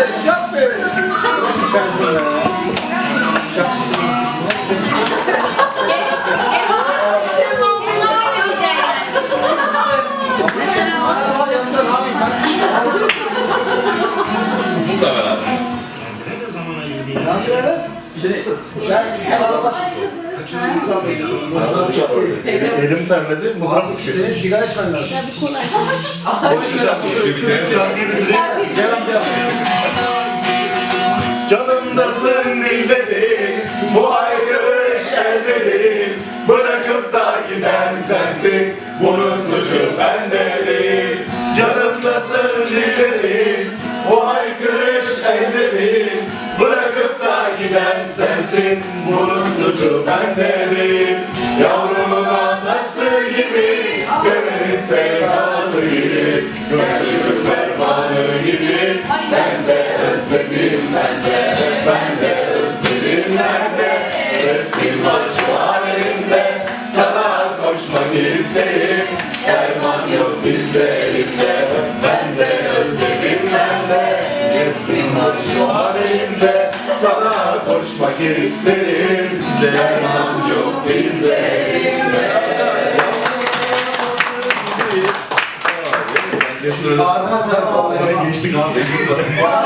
verin, şap verin. Ben bunlara ya. Şap. Bu da beraber. Şimdi ben her zaman Elim terledi, mızrak Senin sigara içmen lazım. Ya bir kolay. Boş bir şarkı gibi. Şarkı gibi. Devam devam. Canımdasın dilledim, bu haykırış eldedim. Bırakıp da giden sensin, bunun suçu bende değil. Canımdasın dilledim, bu haykırış eldedim. Bırakıp da giden sensin, bunun suçu bende değil. Yavrumun anası gibi, sevenin sevdası gibi. Gönlümün özledim ben de, ben de özledim ben de. Resmin sana koşmak isterim. Derman yok bizlerimde, ben de özledim ben de. Resmin halimde, sana koşmak isterim. Derman yok bizlerimde. Ağzına sağlık. Geçtik abi.